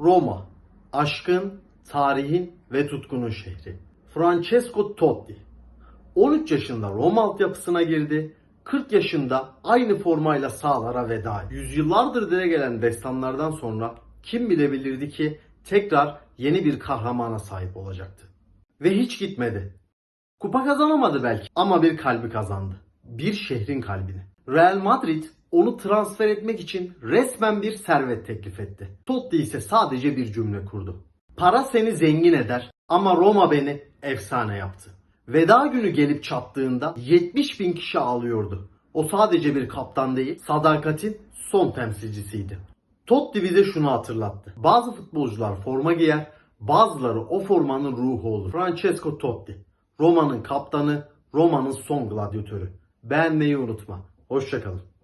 Roma, aşkın, tarihin ve tutkunun şehri. Francesco Totti. 13 yaşında Roma altyapısına girdi. 40 yaşında aynı formayla sahalara veda etti. Yüzyıllardır dile gelen destanlardan sonra kim bilebilirdi ki tekrar yeni bir kahramana sahip olacaktı. Ve hiç gitmedi. Kupa kazanamadı belki ama bir kalbi kazandı. Bir şehrin kalbini. Real Madrid onu transfer etmek için resmen bir servet teklif etti. Totti ise sadece bir cümle kurdu. Para seni zengin eder ama Roma beni efsane yaptı. Veda günü gelip çattığında 70 bin kişi ağlıyordu. O sadece bir kaptan değil, sadakatin son temsilcisiydi. Totti bize şunu hatırlattı. Bazı futbolcular forma giyer, bazıları o formanın ruhu olur. Francesco Totti, Roma'nın kaptanı, Roma'nın son gladyatörü. Beğenmeyi unutma. Hoşçakalın.